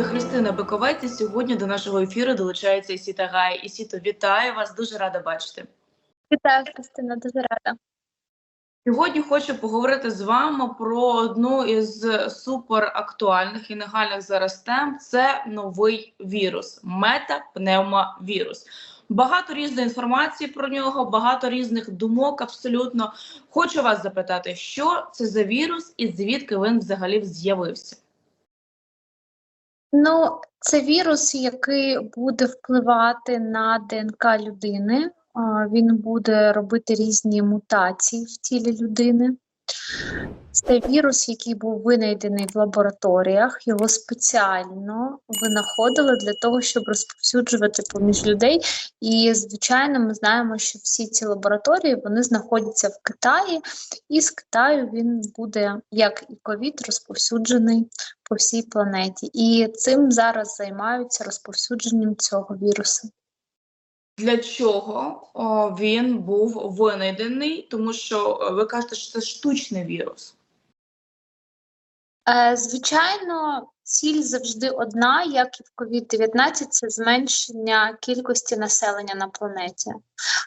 я Христина Биковець. і Сьогодні до нашого ефіру долучається Ісіта Гай. Ісіто, вітаю вас, дуже рада бачити. Вітаю, Христина, дуже рада. Сьогодні хочу поговорити з вами про одну із суперактуальних і нагальних зараз тем. Це новий вірус метапневмовірус. Багато різної інформації про нього, багато різних думок. Абсолютно хочу вас запитати, що це за вірус і звідки він взагалі з'явився. Ну, це вірус, який буде впливати на ДНК людини. Він буде робити різні мутації в тілі людини. Це вірус, який був винайдений в лабораторіях. Його спеціально винаходили для того, щоб розповсюджувати поміж людей. І, звичайно, ми знаємо, що всі ці лабораторії вони знаходяться в Китаї, і з Китаю він буде, як і ковід, розповсюджений по всій планеті. І цим зараз займаються розповсюдженням цього вірусу. Для чого він був винайдений? Тому що е, ви кажете, що це штучний вірус. Е, Звичайно, ціль завжди одна, як і в COVID-19, це зменшення кількості населення на планеті.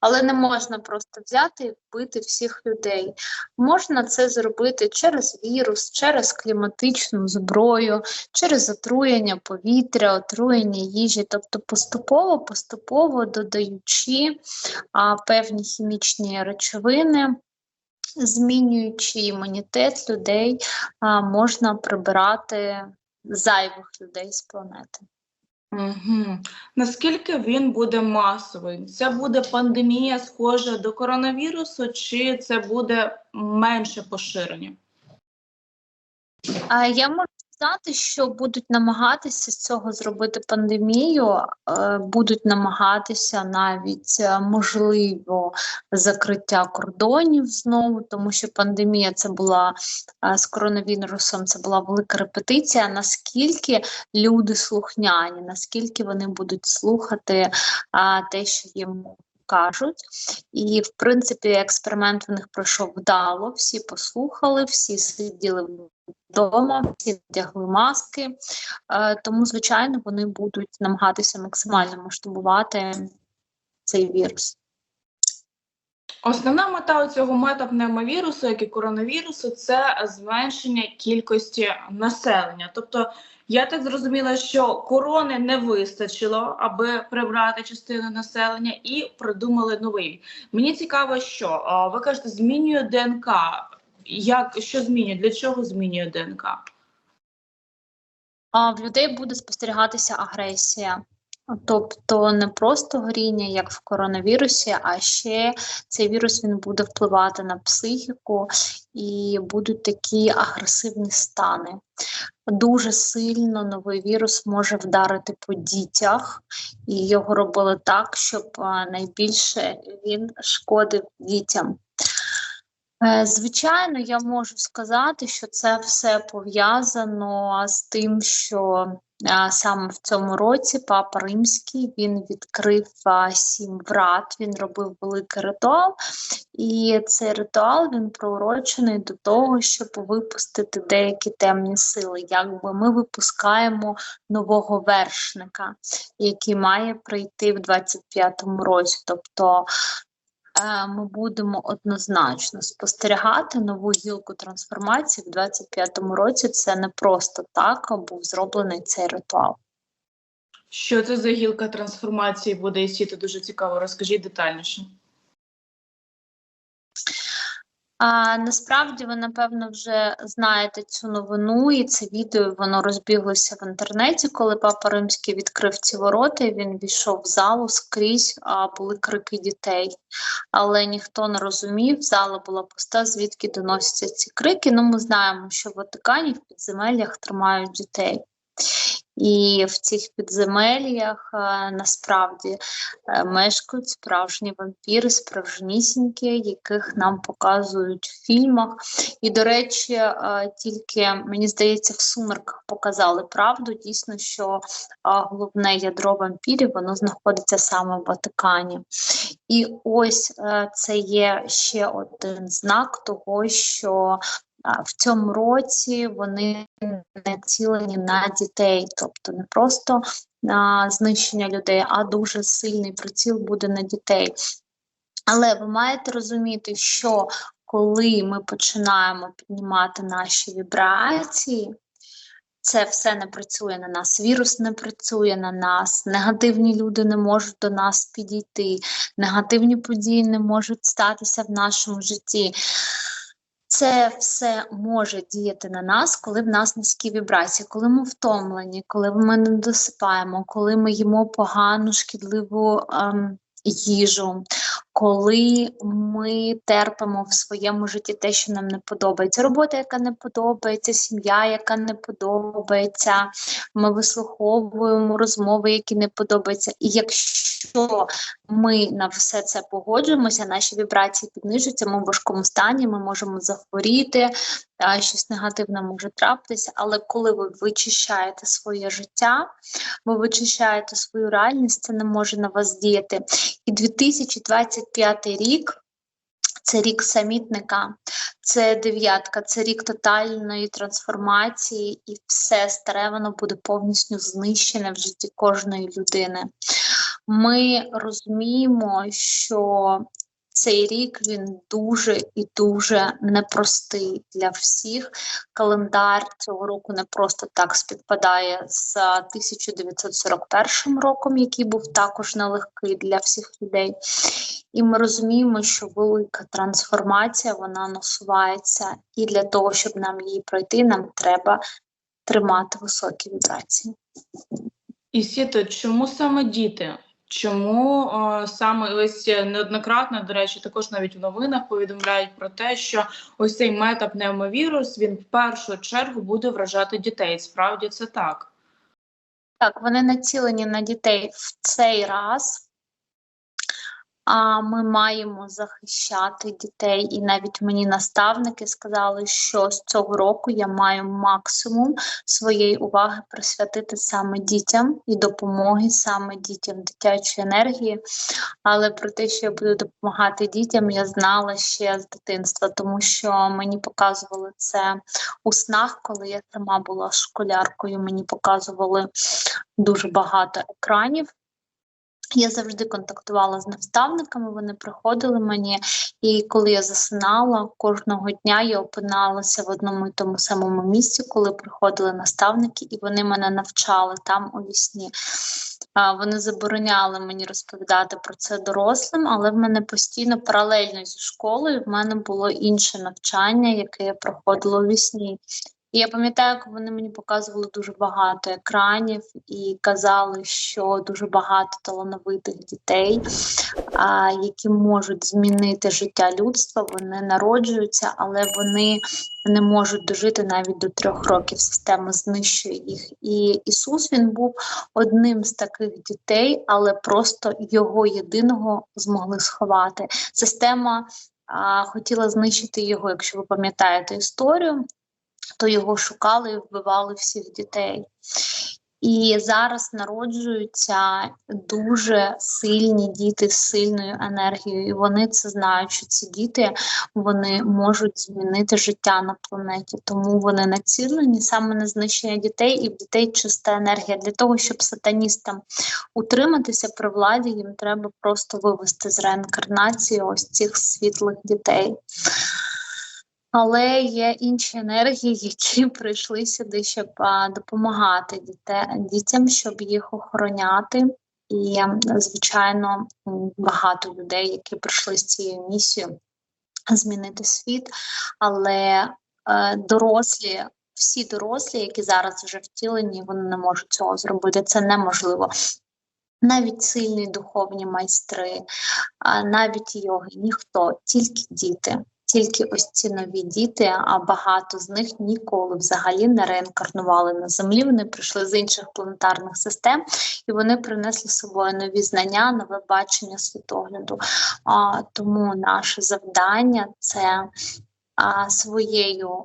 Але не можна просто взяти і вбити всіх людей. Можна це зробити через вірус, через кліматичну зброю, через отруєння повітря, отруєння їжі, тобто поступово, поступово додаючи а, певні хімічні речовини. Змінюючи імунітет людей, можна прибирати зайвих людей з планети. Угу. Наскільки він буде масовим? Це буде пандемія схожа до коронавірусу, чи це буде менше поширення? А я можу сказати, що будуть намагатися з цього зробити пандемію, е, будуть намагатися навіть е, можливо закриття кордонів знову, тому що пандемія це була е, з коронавірусом, це була велика репетиція. Наскільки люди слухняні, наскільки вони будуть слухати те, що їм кажуть. І, в принципі, експеримент в них пройшов вдало. Всі послухали, всі сиділи вдома, всі вдягли маски. Е, тому, звичайно, вони будуть намагатися максимально масштабувати цей вірус. Основна мета цього метапневмовірусу, як і коронавірусу, це зменшення кількості населення. Тобто, я так зрозуміла, що корони не вистачило, аби прибрати частину населення, і придумали новий. Мені цікаво, що ви кажете, змінює ДНК. Як що змінює? Для чого змінює ДНК? А в людей буде спостерігатися агресія. Тобто не просто горіння, як в коронавірусі, а ще цей вірус він буде впливати на психіку і будуть такі агресивні стани. Дуже сильно новий вірус може вдарити по дітях, і його робили так, щоб найбільше він шкодив дітям. Е, Звичайно, я можу сказати, що це все пов'язано з тим, що саме в цьому році Папа Римський він відкрив сім врат, він робив великий ритуал, і цей ритуал він приурочений до того, щоб випустити деякі темні сили. Якби ми випускаємо нового вершника, який має прийти в 25-му році. Тобто е, ми будемо однозначно спостерігати нову гілку трансформації в 25-му році. Це не просто так був зроблений цей ритуал. Що це за гілка трансформації буде Ісіто? Дуже цікаво. Розкажіть детальніше. А насправді ви напевно вже знаєте цю новину, і це відео воно розбіглося в інтернеті, коли папа римський відкрив ці ворота. і Він війшов в залу скрізь, а були крики дітей, але ніхто не розумів. Зала була пуста, звідки доносяться ці крики. Ну, ми знаємо, що в Ватикані в підземеллях тримають дітей. І в цих підземеллях е, насправді е, мешкають справжні вампіри, справжнісінькі, яких нам показують в фільмах. І, до речі, е, тільки мені здається, в сумерках показали правду. Дійсно, що головне ядро вампірів воно знаходиться саме в Ватикані. І ось це є ще один знак того, що в цьому році вони націлені на дітей, тобто не просто на знищення людей, а дуже сильний приціл буде на дітей. Але ви маєте розуміти, що коли ми починаємо піднімати наші вібрації, це все не працює на нас. Вірус не працює на нас, негативні люди не можуть до нас підійти, негативні події не можуть статися в нашому житті. Це все може діяти на нас, коли в нас низькі вібрації, коли ми втомлені, коли ми не досипаємо, коли ми їмо погану, шкідливу ем, їжу, коли ми терпимо в своєму житті те, що нам не подобається, робота, яка не подобається, сім'я, яка не подобається, ми вислуховуємо розмови, які не подобаються. І якщо ми на все це погоджуємося, наші вібрації піднижуються, ми в важкому стані, ми можемо захворіти, а, щось негативне може трапитися. Але коли ви вичищаєте своє життя, ви вичищаєте свою реальність, це не може на вас діяти. І 2025 рік. Це рік самітника, це дев'ятка, це рік тотальної трансформації, і все старе воно буде повністю знищене в житті кожної людини. Ми розуміємо, що цей рік він дуже і дуже непростий для всіх. Календар цього року не просто так співпадає з 1941 роком, який був також нелегкий для всіх людей. І ми розуміємо, що велика трансформація вона насувається, і для того, щоб нам її пройти, нам треба тримати високі вібрації. І Сіто, чому саме діти? Чому е, саме ось неоднократно, до речі, також навіть в новинах повідомляють про те, що ось цей метапневмовірус він в першу чергу буде вражати дітей. Справді це так. Так, вони націлені на дітей в цей раз. А ми маємо захищати дітей, і навіть мені наставники сказали, що з цього року я маю максимум своєї уваги присвятити саме дітям і допомоги саме дітям дитячої енергії. Але про те, що я буду допомагати дітям, я знала ще з дитинства, тому що мені показували це у снах, коли я сама була школяркою. Мені показували дуже багато екранів. Я завжди контактувала з наставниками, вони приходили мені, і коли я засинала, кожного дня я опиналася в одному і тому самому місці, коли приходили наставники, і вони мене навчали там у вісні. Вони забороняли мені розповідати про це дорослим, але в мене постійно паралельно зі школою в мене було інше навчання, яке я проходила у вісні. Я пам'ятаю, як вони мені показували дуже багато екранів і казали, що дуже багато талановитих дітей, а, які можуть змінити життя людства. Вони народжуються, але вони не можуть дожити навіть до трьох років. Система знищує їх. І Ісус він був одним з таких дітей, але просто його єдиного змогли сховати. Система хотіла знищити його, якщо ви пам'ятаєте історію то його шукали і вбивали всіх дітей. І зараз народжуються дуже сильні діти з сильною енергією, і вони це знають, що ці діти вони можуть змінити життя на планеті, тому вони націлені саме на знищення дітей, і в дітей чиста енергія. Для того, щоб сатаністам утриматися при владі, їм треба просто вивести з реінкарнації ось цих світлих дітей. Але є інші енергії, які прийшли сюди, щоб допомагати дітям, щоб їх охороняти. І, звичайно, багато людей, які прийшли з цією місією змінити світ, але е, дорослі, всі дорослі, які зараз вже втілені, вони не можуть цього зробити. Це неможливо. Навіть сильні духовні майстри, навіть йоги, ніхто, тільки діти тільки ось ці нові діти, а багато з них ніколи взагалі не реінкарнували на землі. Вони прийшли з інших планетарних систем і вони принесли з собою нові знання, нове бачення світогляду. А, Тому наше завдання це а, своєю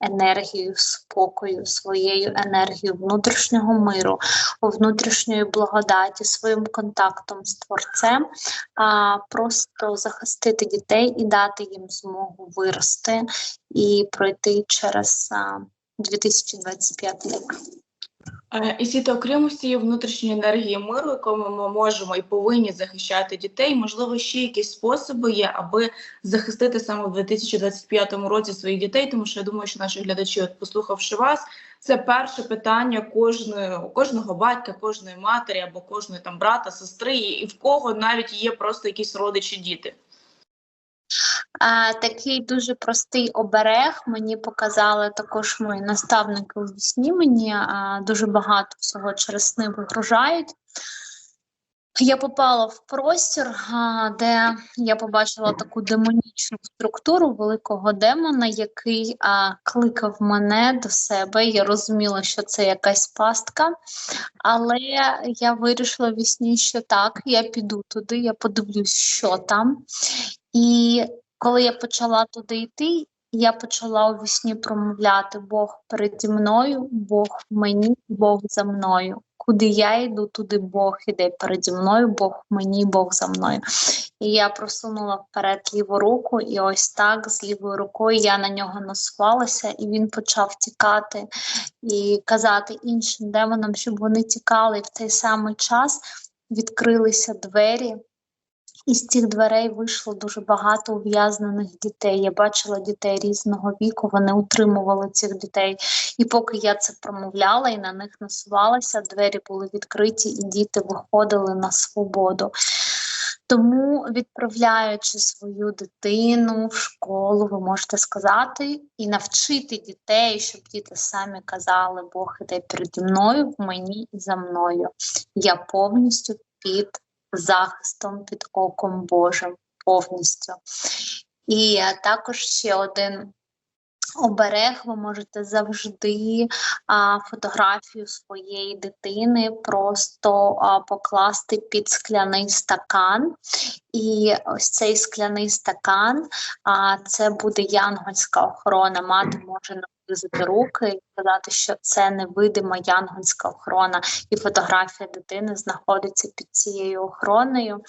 енергією спокою, своєю енергією внутрішнього миру, внутрішньої благодаті, своїм контактом з творцем, а просто захистити дітей і дати їм змогу вирости і пройти через а, 2025 рік. Е, І Сіта, окремо з внутрішньої енергії миру, яку ми можемо і повинні захищати дітей, можливо, ще якісь способи є, аби захистити саме в 2025 році своїх дітей, тому що я думаю, що наші глядачі, от послухавши вас, це перше питання кожної, кожного батька, кожної матері або кожної там брата, сестри, і в кого навіть є просто якісь родичі діти. Такий дуже простий оберег мені показали також мої наставники у вісні. Мені дуже багато всього через сни вигружають. Я попала в простір, де я побачила таку демонічну структуру великого демона, який а, кликав мене до себе. Я розуміла, що це якась пастка, але я вирішила в вісні, що так, я піду туди, я подивлюсь, що там. І коли я почала туди йти, я почала у вісні промовляти Бог переді мною, Бог мені, Бог за мною. Куди я йду, туди Бог іде переді мною, Бог мені, Бог за мною. І я просунула вперед ліву руку, і ось так з лівою рукою я на нього насувалася, і він почав тікати і казати іншим демонам, щоб вони тікали. І в цей самий час відкрилися двері. І з цих дверей вийшло дуже багато ув'язнених дітей. Я бачила дітей різного віку, вони утримували цих дітей. І поки я це промовляла і на них насувалася, двері були відкриті, і діти виходили на свободу. Тому, відправляючи свою дитину в школу, ви можете сказати і навчити дітей, щоб діти самі казали, Бог іде переді мною, в мені і за мною. Я повністю під захистом під оком Божим повністю. І також ще один оберег, ви можете завжди а, фотографію своєї дитини просто а, покласти під скляний стакан. І ось цей скляний стакан, а це буде янгольська охорона. Мати може наблизити руки і сказати, що це невидима янгольська охорона, і фотографія дитини знаходиться під цією охороною.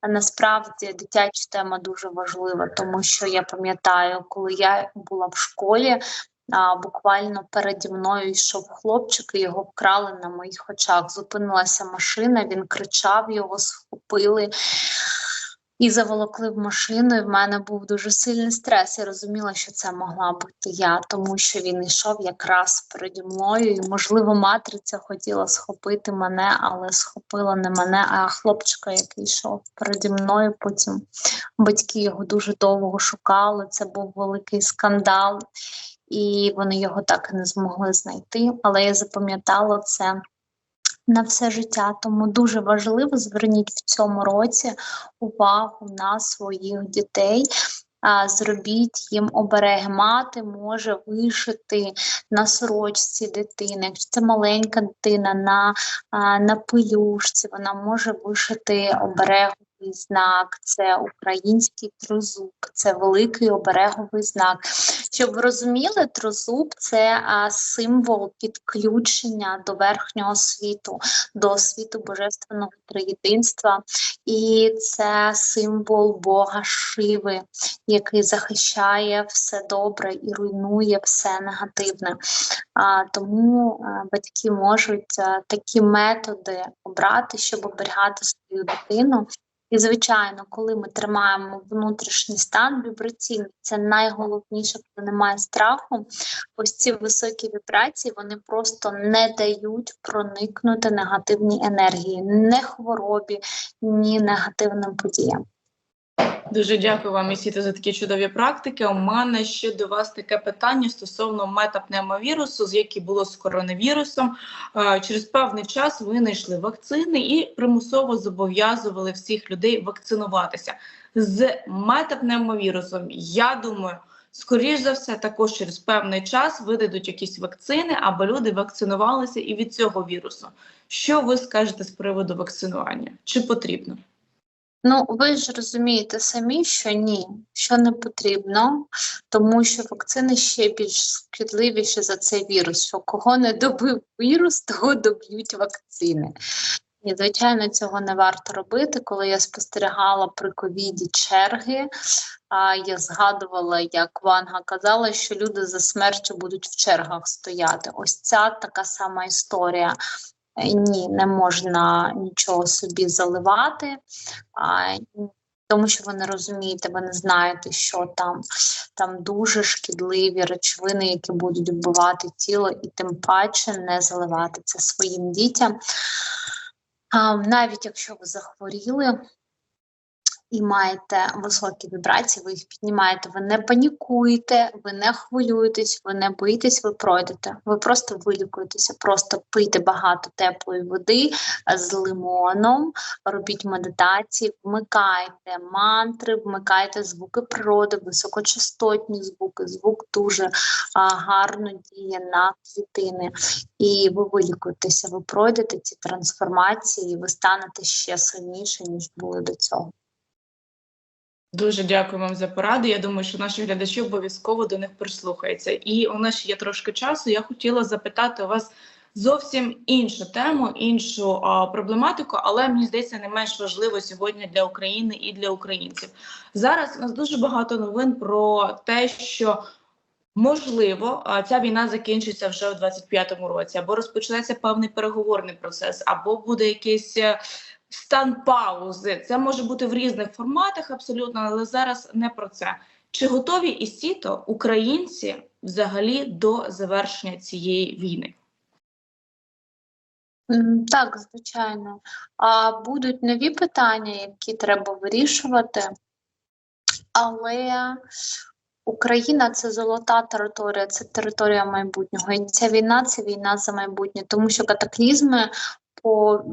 А насправді дитяча тема дуже важлива, тому що я пам'ятаю, коли я була в школі. А, буквально переді мною йшов хлопчик, і його вкрали на моїх очах. Зупинилася машина, він кричав, його схопили і заволокли в машину. І в мене був дуже сильний стрес. Я розуміла, що це могла бути я, тому що він йшов якраз переді мною. І, можливо, матриця хотіла схопити мене, але схопила не мене, а хлопчика, який йшов переді мною. Потім батьки його дуже довго шукали. Це був великий скандал. І вони його так і не змогли знайти, але я запам'ятала це на все життя. Тому дуже важливо зверніть в цьому році увагу на своїх дітей. Зробіть їм обереги. Мати може вишити на сорочці дитини. Якщо це маленька дитина на, на пилюшці, вона може вишити обереговий знак, це український трозуб, це великий обереговий знак. Щоб ви розуміли, трозуб це а, символ підключення до верхнього світу, до світу божественного триєдинства, і це символ Бога Шиви, який захищає все добре і руйнує все негативне. А, Тому а, батьки можуть а, такі методи обрати, щоб оберігати свою дитину. І, звичайно, коли ми тримаємо внутрішній стан вібраційний, це найголовніше, коли немає страху. Ось ці високі вібрації вони просто не дають проникнути негативній енергії, не хворобі, ні негативним подіям. Дуже дякую вам, Ісіта, за такі чудові практики. У мене ще до вас таке питання стосовно метапневмовірусу, з який було з коронавірусом. Е, Через певний час винайшли вакцини і примусово зобов'язували всіх людей вакцинуватися з метапневмовірусом. Я думаю. Скоріш за все, також через певний час видадуть якісь вакцини, аби люди вакцинувалися і від цього вірусу. Що ви скажете з приводу вакцинування? Чи потрібно? Ну, ви ж розумієте самі, що ні, що не потрібно, тому що вакцини ще більш шкідливіші за цей вірус. Що кого не добив вірус, того доб'ють вакцини. І, звичайно, цього не варто робити. Коли я спостерігала при ковіді черги, а я згадувала, як Ванга казала, що люди за смертю будуть в чергах стояти. Ось ця така сама історія. Е, Ні, не можна нічого собі заливати, тому що ви не розумієте, ви не знаєте, що там. Там дуже шкідливі речовини, які будуть вбивати тіло, і тим паче не заливати це своїм дітям. Навіть якщо ви захворіли і маєте високі вібрації, ви їх піднімаєте, ви не панікуєте, ви не хвилюєтесь, ви не боїтесь, ви пройдете. Ви просто вилікуєтеся, просто пийте багато теплої води з лимоном, робіть медитації, вмикайте мантри, вмикайте звуки природи, високочастотні звуки. Звук дуже а, гарно діє на клітини і ви вилікуєтеся, ви пройдете ці трансформації, і ви станете ще сильніше, ніж були до цього. Дуже дякую вам за поради. Я думаю, що наші глядачі обов'язково до них прислухаються. І у нас ще є трошки часу. Я хотіла запитати у вас зовсім іншу тему, іншу а, проблематику, але мені здається, не менш важливо сьогодні для України і для українців. Зараз у нас дуже багато новин про те, що можливо ця війна закінчиться вже у 25-му році, або розпочнеться певний переговорний процес, або буде якийсь. Стан паузи це може бути в різних форматах, абсолютно, але зараз не про це. Чи готові і сіто українці взагалі до завершення цієї війни? Так, звичайно. А будуть нові питання, які треба вирішувати, але Україна це золота територія, це територія майбутнього. І ця війна це війна за майбутнє, тому що катаклізми по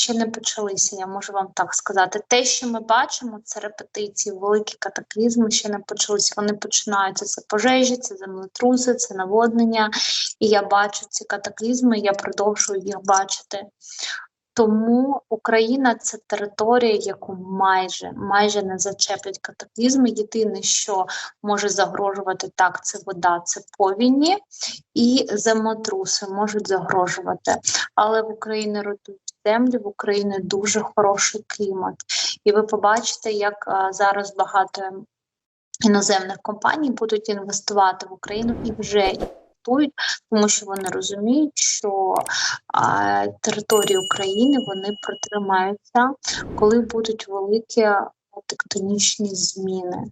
ще не почалися, я можу вам так сказати. Те, що ми бачимо, це репетиції, великі катаклізми ще не почалися. Вони починаються. Це пожежі, це землетруси, це наводнення. І я бачу ці катаклізми, я продовжую їх бачити. Тому Україна це територія, яку майже майже не зачеплять катаклізми. Єдине, що може загрожувати так, це вода, це повіні і землетруси можуть загрожувати. Але в Україні ротують землі, в Україні дуже хороший клімат. І ви побачите, як зараз багато іноземних компаній будуть інвестувати в Україну і вже інвестують, тому що вони розуміють, що а, території України вони протримаються, коли будуть великі тектонічні зміни.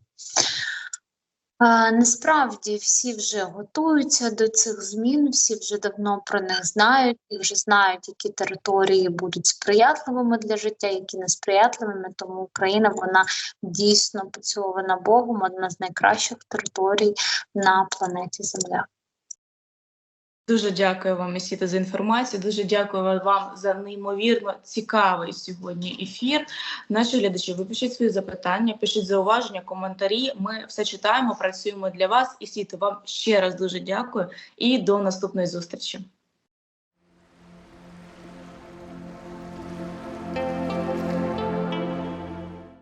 Насправді всі вже готуються до цих змін, всі вже давно про них знають, і вже знають, які території будуть сприятливими для життя, які несприятливими. Тому Україна вона дійсно поцілована Богом, одна з найкращих територій на планеті Земля. Дуже дякую вам, Місіта, за інформацію. Дуже дякую вам за неймовірно цікавий сьогодні ефір. Наші глядачі, ви пишіть свої запитання, пишіть зауваження, коментарі. Ми все читаємо, працюємо для вас. І світу, вам ще раз дуже дякую і до наступної зустрічі.